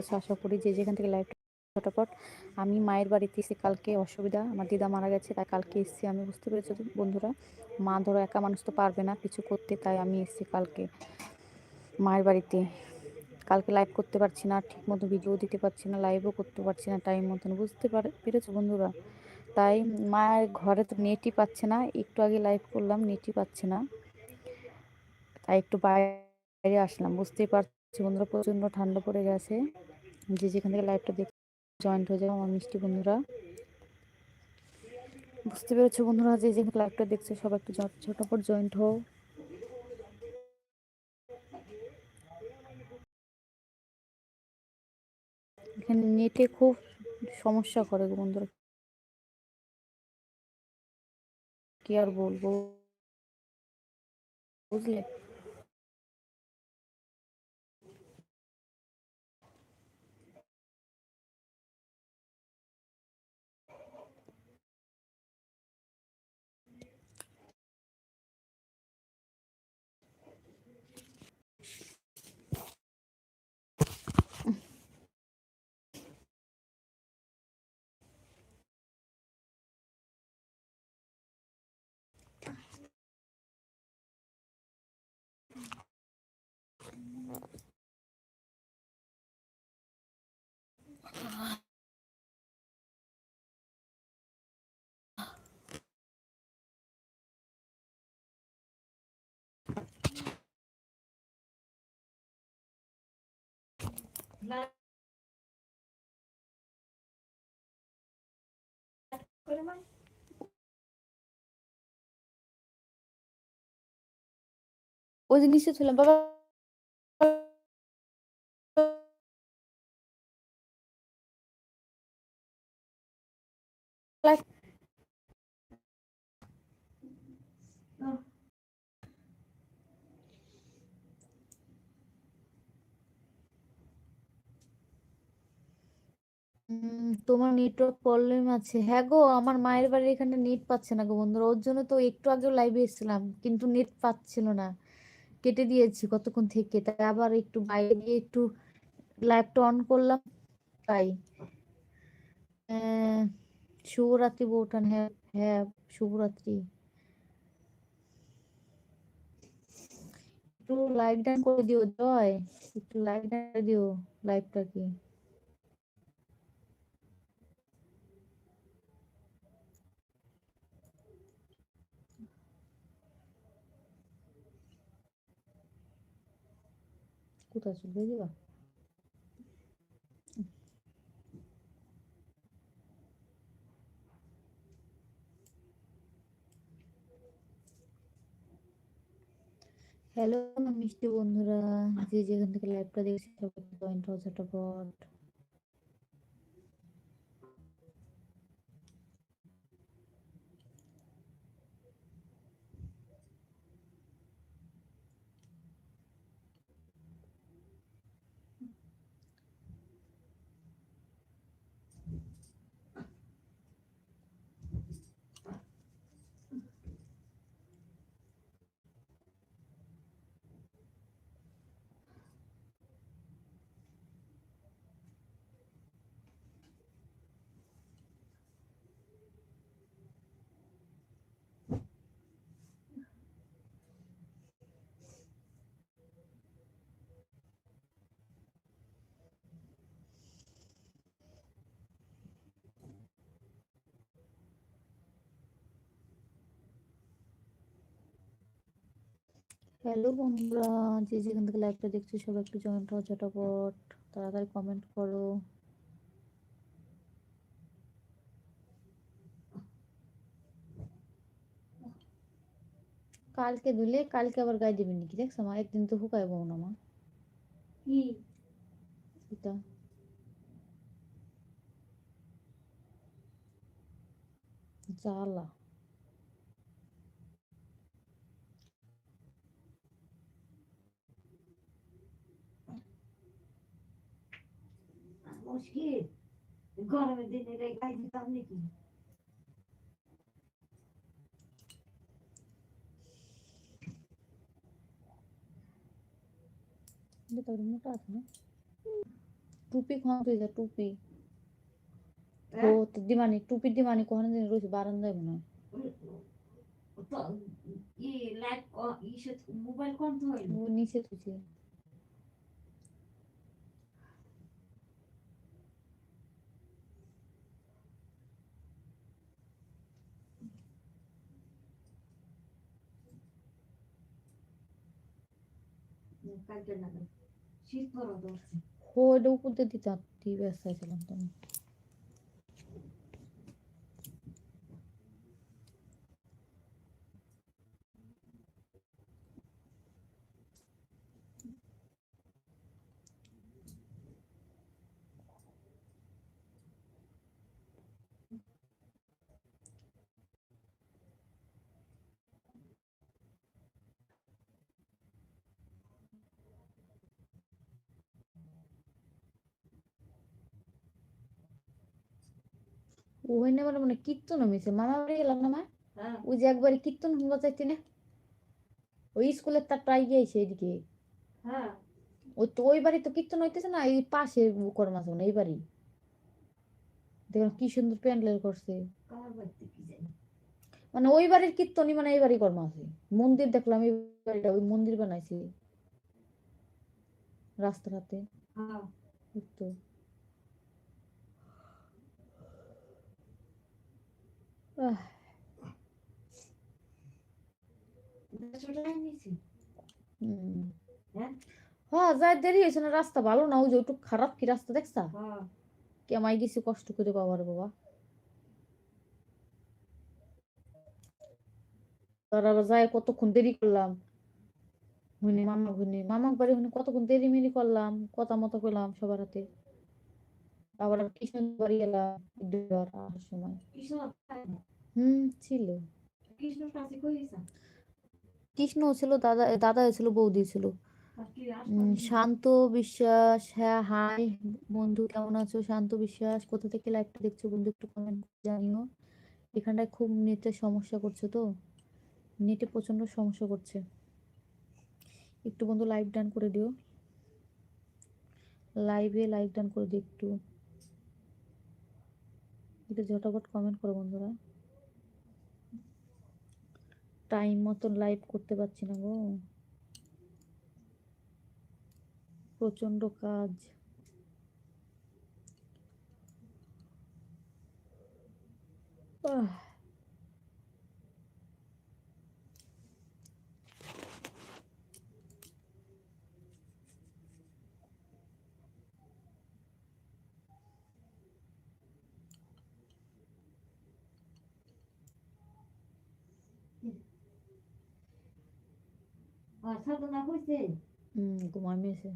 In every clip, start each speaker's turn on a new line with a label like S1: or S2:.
S1: আছো আশা করি যে যেখান থেকে লাইভ ফটাফট আমি মায়ের বাড়িতে এসে কালকে অসুবিধা, আমার দিদা মারা গেছে, তাই কালকে এসেছি আমি, বুঝতে পেরেছি বন্ধুরা? মা ধরো একা মানুষ তো পারবে না কিছু করতে, তাই আমি এসেছি কালকে মায়ের বাড়িতে। কালকে লাইভ করতে পারছি না, ঠিক মতো ভিডিও দিতে পারছি না লাইভও করতে পারছি না টাইম মতন, বুঝতে পারে, পেরেছ বন্ধুরা? তাই মায়ের ঘরে তো নেটই পাচ্ছে না, একটু আগে লাইভ করলাম নেটই পাচ্ছে না। তাই একটু বাইরে আসলাম, বুঝতেই পারছি বন্ধুরা প্রচণ্ড ঠান্ডা পড়ে গেছে। যে যেখান থেকে লাইভটা দেখ জয়েন্ট হয়ে যাবে আমার মিষ্টি বন্ধুরা। বুঝতে পেরেছ বন্ধুরা, যে যেখানে লাইভটা দেখছে, সবাই একটু ঝটপট জয়েন্ট হও। এখানে নেটে খুব সমস্যা করে বন্ধুরা। কি আর বলব? বুঝলে? ওই যে নিচে ছিলাম বাবা তোমার নেটওয়ার্ক প্রবলেম আছে। হ্যাঁ গো, আমার মায়ের বাড়ির এখানে নেট পাচ্ছে না গো বন্ধুরা। ওর জন্য তো একটু আগেও লাইভে এসেছিলাম, কিন্তু নেট পাচ্ছিল না। কেটে দিয়েছি কতক্ষণ থেকে, তাই আবার একটু বাইরে গিয়ে একটু লাইভটা অন করলাম, তাই। শুভরাত্রি বউটান হ্যাঁ হ্যাঁ শুভরাত্রি। একটু লাইক ডান করে দিও, জয়। একটু লাইক ডান করে দিও লাইভটাকে কোথায় চলবে দিবা হ্যালো মিষ্টি বন্ধুরা। যে যেখান থেকে লাইভটা দেখছি সবাই জয়েন্ট ঝটপট হ্যালো বন্ধুরা যে যেখান থেকে লাইভটা দেখছ সবাই একটু জয়েন্ট হও ঝটাপট তাড়াতাড়ি কমেন্ট করো। কালকে ধুলে কালকে আবার গায়ে দিবি নাকি? দেখছ মা একদিন তো হুকাইব না মা। এটা জ্বালা।
S2: মুশকিল গরমের দিনে গাই দিতাম নাকি
S1: মোটা আছে না টুপি খাওয়া যা টুপি ও দিমানি টুপি দিমানি কোহানে দিন রয়েছে বারান্দায় মনে হয়
S2: মোবাইল কোন
S1: নিচে তুই
S2: কালকে না শীত পড়া ধরছে
S1: ও এটা উপর দিয়ে দিতে ছিলাম মানে কীর্তন হয়েছে মামা বাড়ি গেলাম না মা?
S2: হ্যাঁ।
S1: ওই যে একবারে কীর্তন শুনবা চাইছি না? ওই স্কুলের তার গিয়েছে এদিকে।
S2: হ্যাঁ।
S1: ওই তো ওই বাড়ি তো কীর্তন হইতেছে না এই পাশে না এই বাড়ি। দেখলাম কি সুন্দর প্যান্ডেল করছে। মানে ওই বাড়ির কীর্তনই মানে এই বাড়ি কর্ম আছে মন্দির দেখলাম এই বাড়িটা ওই মন্দির বানাইছে। রাস্তাঘাটে।
S2: হ্যাঁ
S1: ওই তো আহ,
S2: দেড়শোটাই নিছি
S1: হুম।
S2: হ্যাঁ
S1: যাই, দেরি হয়েছে না, রাস্তা ভালো না, ওই যে একটু খারাপ কি রাস্তা, দেখছা? কেমাই গেছি কষ্ট করে বাবার বাবা। তার যায় কতক্ষণ দেরি করলাম। হুনি মামা হুনি মামা বাড়ি হুনি কতক্ষণ দেরি মিরি করলাম, কথা মতো করলাম সবার হাতে। আবার কৃষ্ণ বাড়ি দুবার আসার সময়। হুম ছিল।
S2: কৃষ্ণ
S1: ছিল দাদা দাদা ছিল বৌদি ছিল। শান্ত বিশ্বাস হ্যাঁ হাই বন্ধু কেমন আছো? শান্ত বিশ্বাস কোথা থেকে লাইভটা দেখছ বন্ধু একটু কমেন্ট জানিও। এখানটায় খুব নেটের সমস্যা করছে তো। নেটে প্রচণ্ড সমস্যা করছে। একটু বন্ধু লাইভ ডান করে দিও। লাইভে লাইভ ডান করে দিও একটু। একটু ঝটাপট কমেন্ট করো বন্ধুরা। টাইম মতন লাইভ করতে পারছি না গো। প্রচণ্ড কাজ। আহ,
S2: আর সাধনা কইছে
S1: হুম ঘুমাই মেয়েছে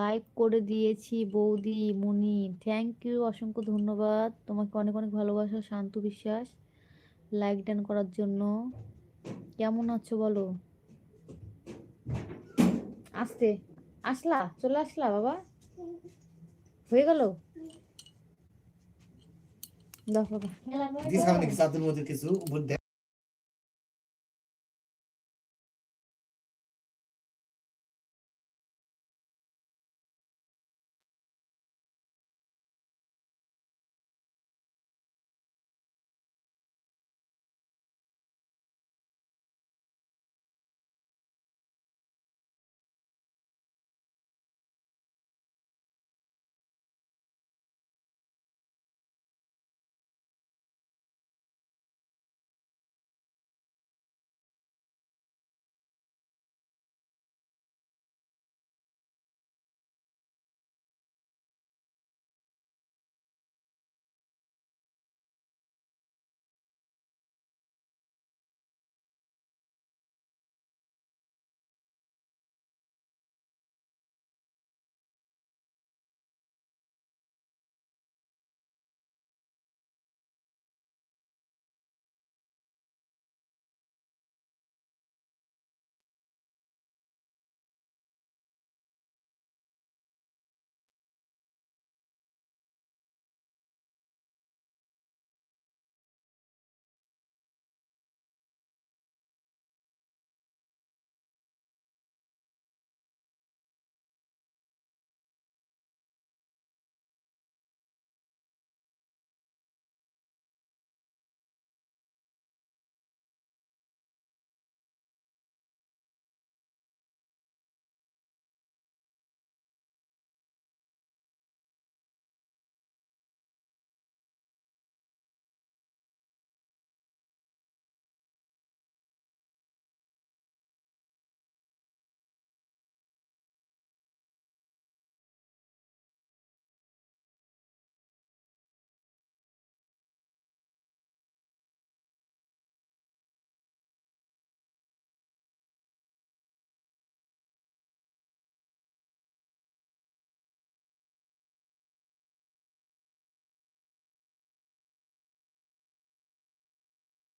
S1: লাইভ করে দিয়েছি, বৌদি, মুনি থ্যাংক ইউ অসংখ্য ধন্যবাদ। তোমাকে অনেক অনেক ভালোবাসা, শান্ত বিশ্বাস লাইক ডান করার জন্য। কেমন আছো বলো? আসতে, আসলা, চলে আসলা বাবা। হয়ে গেল?
S3: কিছু